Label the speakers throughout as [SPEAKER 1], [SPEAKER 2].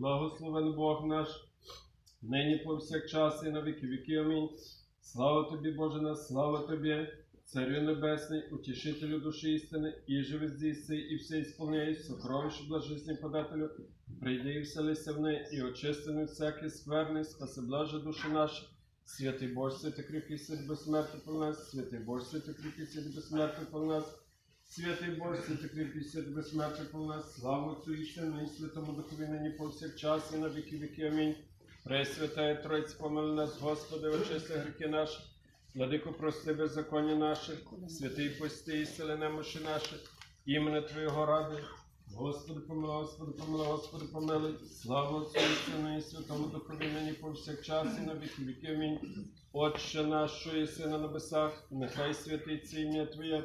[SPEAKER 1] Благословен Бог наш, нині повсякчас і на віки віки. Амінь. Слава тобі, Боже наш, слава тобі, Царю Небесний, утішителю душі істини, і живи здійси, і все ісполняй, сокровище блажесні подателю, прийди і вселися в неї, і очистини всякий скверний, спаси блаже душі наші. Святий Боже, святий кріпкий свят безсмертний по нас, святий Боже, святий кріпкий свят безсмертний по нас, святий Боже, святий кріпкий свят безсмертний по нас, слава Отцю і і Святому Духові нині повсякчас, і на віки віки. Амінь. Пресвятая Тройця, помили нас, Господи, очисти гріхи наші, Владико, прости беззаконня наші, святий пости і сили немощі наші, імені Твоєго ради. Господи, помилуй, Господи, помилуй, Господи, помилуй. Слава Отцю і і Святому Духові нині повсякчас і на віки віки. Амінь. Отче наш, що єси на небесах, нехай святиться ім'я Твоє,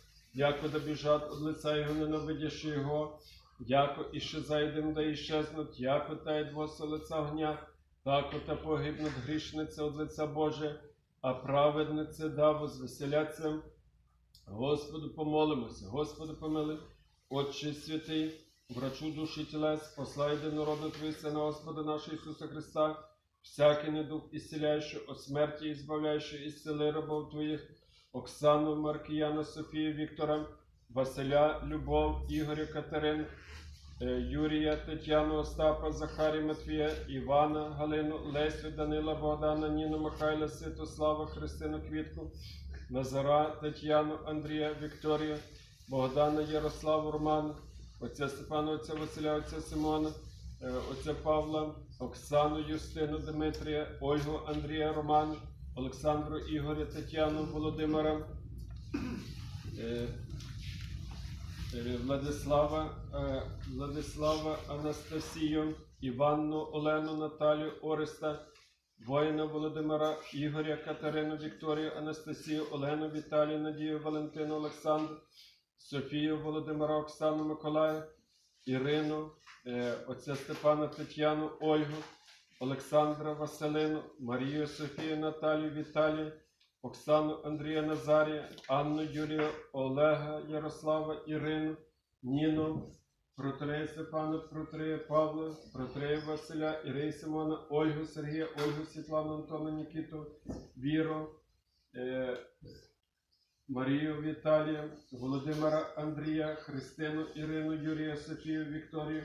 [SPEAKER 1] яко да біжать од лица Його, ненавидящи Його, яко і ще зайдем, да іщезнуть, яко та й двоса лица огня, так ота погибнуть грішниця од лиця Боже, а праведнице да возвеселяться. Господу помолимося, Господи помили, Отче святий, врачу душі тілес, послай народу Твій Сина Господа нашого Ісуса Христа, всякий недух ісціляючи, от смерті і збавляючи, рабов Твоїх, Оксану, Маркіяна, Софію, Віктора, Василя, Любов, Ігоря, Катерин, е, Юрія, Тетяну, Остапа, Захарі, Матвія, Івана, Галину, Лесю, Данила, Богдана, Ніну, Михайла, Святослава, Христину, Квітку, Назара, Тетяну, Андрія, Вікторію, Богдана, Ярославу, Романа, отця Степана, отця Василя, отця Симона, е, отця Павла, Оксану, Юстину, Дмитрія, Ольгу, Андрія, Романа, Олександру, Ігоря, Тетяну, Володимира, е, е, Владислава, е, Владислава, Анастасію, Іванну, Олену, Наталію, Ореста, воїна Володимира, Ігоря, Катерину, Вікторію, Анастасію, Олену, Віталію, Надію, Валентину, Олександру, Софію, Володимира, Оксану, Миколая, Ірину, отця Степана, Тетяну, Ольгу, Олександра, Василину, Марію, Софію, Наталію, Віталію, Оксану, Андрія, Назарія, Анну, Юрію, Олега, Ярослава, Ірину, Ніну, Протрея Степана, Протрея Павла, Протрея Василя, Ірину Симона, Ольгу Сергія, Ольгу Світлану, Антона, Нікіту, Віру, е, Марію Віталія, Володимира Андрія, Христину, Ірину, Юрія, Софію, Вікторію,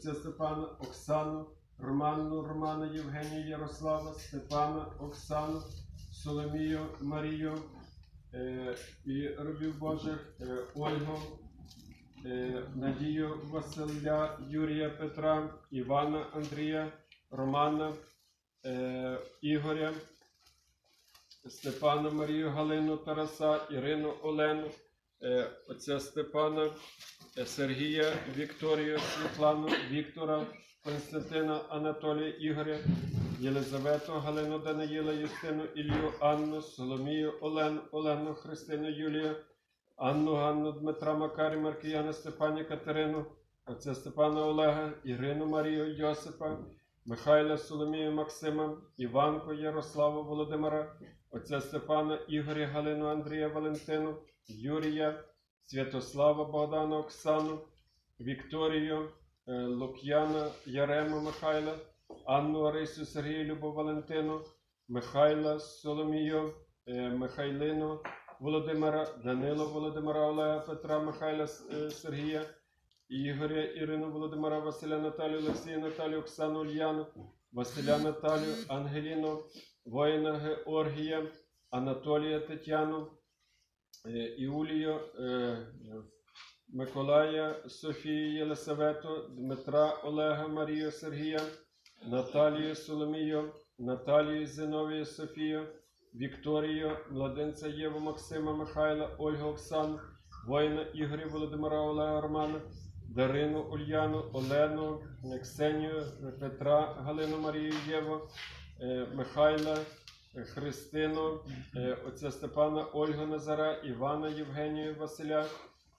[SPEAKER 1] Степана, Оксану, Романну, Романа, Євгенія, Ярослава, Степана, Оксану, Соломію, Марію е, і робів Божих, е, Ольгу, е, Надію Василя, Юрія Петра, Івана Андрія, Романа, е, Ігоря, Степана Марію Галину Тараса, Ірину Олену, е, отця Степана, е, Сергія, Вікторію, Світлану, Віктора, Константина, Анатолія, Ігоря, Єлизавету, Галину Даниїла, Юстину, Ілью, Анну, Соломію, Олену, Олену, Христину, Юлію, Анну, Ганну, Дмитра, Макарі, Маркіяна, Степані, Катерину, отця Степана Олега, Ірину Марію, Йосипа, Михайла, Соломію, Максима, Іванку, Ярославу, Володимира, отця Степана, Ігоря, Галину, Андрія, Валентину, Юрія, Святослава, Богдана, Оксану, Вікторію, Лук'яна, Ярему, Михайла, Анну, Арисю, Сергію, Любов, Валентину, Михайла, Соломію, е, Михайлину, Володимира, Данило, Володимира, Олега, Петра, Михайла, е, Сергія, Ігоря, Ірину, Володимира, Василя, Наталію, Олексія, Наталію, Оксану, Ульяну, Василя, Наталію, Ангеліну, воїна Георгія, Анатолія, Тетяну, е, Іулію, е, Миколая, Софію, Єлисавету, Дмитра, Олега, Марію, Сергія, Наталію, Соломію, Наталію, Зиновію, Софію, Вікторію, младенця Єву, Максима, Михайла, Ольгу, Оксану, воїна Ігоря, Володимира, Олега, Романа, Дарину Ульяну, Олену, Ксенію, Петра, Галину Марію Єву, е, Михайла, е, Христину, е, отця Степана, Ольгу Назара, Івана Євгенію Василя,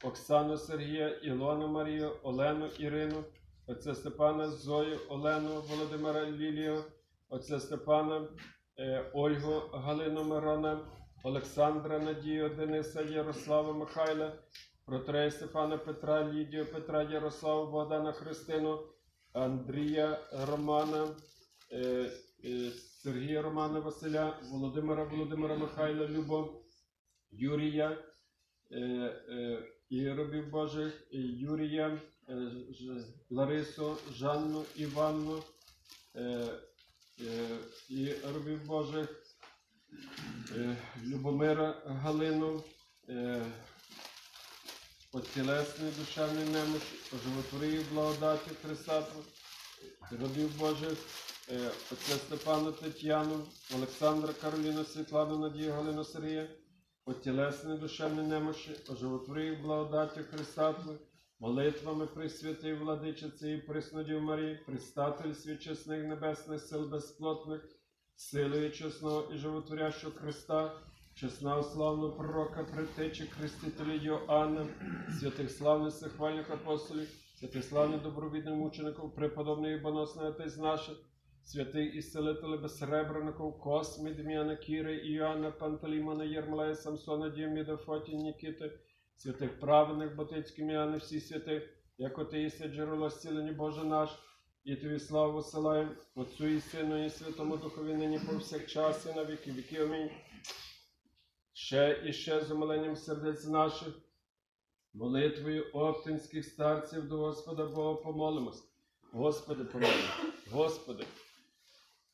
[SPEAKER 1] Оксану Сергія, Ілону Марію, Олену Ірину, отця Степана, Зою, Олену, Володимира Лілію, отця Степана, е, Ольгу Галину Мирона, Олександра Надію, Дениса, Ярослава Михайла, Протрея Стефана Петра, Лідію Петра, Ярославу, Богдана Христину, Андрія Романа, е, е, Сергія Романа Василя, Володимира Володимира Михайла, Любов, Юрія, е, е, і робів Божих, Юрія, е, Ларису, Жанну, Іванну, е, е, і робів Божих, Любомира Галину, Поцілесний душевний немощі, поживотворив благодаті Христату, робів Божих, отця Степану Тетяну, Олександра Кароліну, Світлану Надію Галину Сергія, Потілесний душевний немощі, оживотворив благодаті Христату, молитвами Пресвятої Владичиці і Преснодів Марії, Пристатель свічесних небесних сил безплотних, силою чесного і животворящого Христа, чесного славного пророка, притечі Хрестителя Йоанна, святих славних сихвальних апостолів, святих славних добровідних мучеників, преподобний і боносний отець наших, святий ісцелитель безсребреників, Космі, Дем'яна, Кіри, Іоанна, Пантелеймона, Єрмолая, Самсона, Діоміда, Фоті, Нікіти, святих праведних, Ботицьких Міани, всі святих, як ти єси джерело зцілення Боже наш, і тобі славу посилаємо, Отцю і Сину, і Святому Духові нині повсякчас і на віки віки. Амінь. Ще і ще з умиленням сердець наших, молитвою оптинських старців до Господа Бога помолимось. Господи, помилуй. Господи,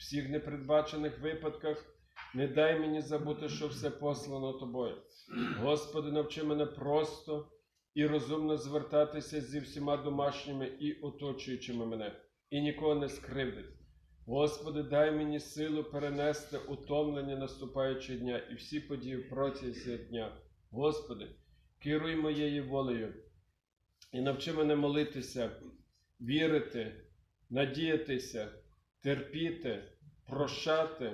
[SPEAKER 1] Всіх непередбачених випадках не дай мені забути, що все послано Тобою. Господи, навчи мене просто і розумно звертатися зі всіма домашніми і оточуючими мене, і нікого не скривдити. Господи, дай мені силу перенести утомлення наступаючого дня і всі події протягом дня. Господи, керуй моєю волею і навчи мене молитися, вірити, надіятися, терпіти, прощати,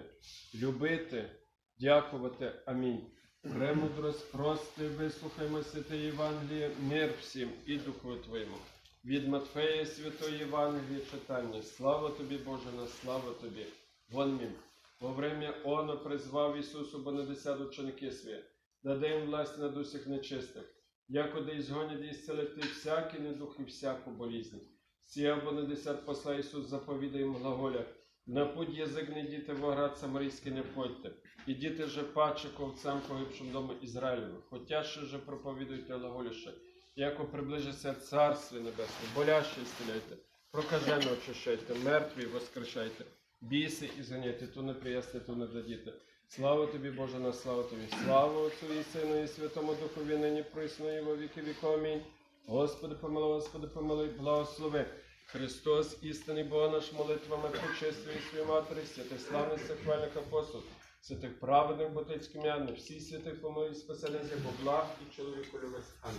[SPEAKER 1] любити, дякувати. Амінь. Премудрость, прости, вислухаймо святе Євангеліє, мир всім і Духу Твоєму. Від Матфея Святої Євангелії читання. Слава тобі, Боже, на слава тобі. Вон мім. Во время оно призвав Ісусу Бонадесят ученики свої, даде їм власть над усіх нечистих, якоди ізгонять і зцелити всякі недух і всяку болізнь. Сія Бонадесят посла Ісус заповідає їм глаголя, на путь язик не діти в оград самарійський не входьте, і діти же паче ковцям погибшим дому Ізраїлеву, хотя ще же проповідуйте глаголіще, яко приближиться Царстві Небесне, боляще ісцеляйте, прокажено очищайте, мертві воскрешайте, біси і зганяйте, ту не приясне, ту не дадіте. Слава тобі, Боже, на славу тобі, слава Отцю і Сину і Святому Духові, нині присно і во віки віку. Амінь. Господи, помилуй, Господи, помилуй, благослови. Христос, істинний Бог наш, молитвами почистої свою матері, святих славних сихвальних апостол, святих праведних ботицьких м'ян, всі святих помилуй, спаселися, як благ і чоловіку любець. Амінь.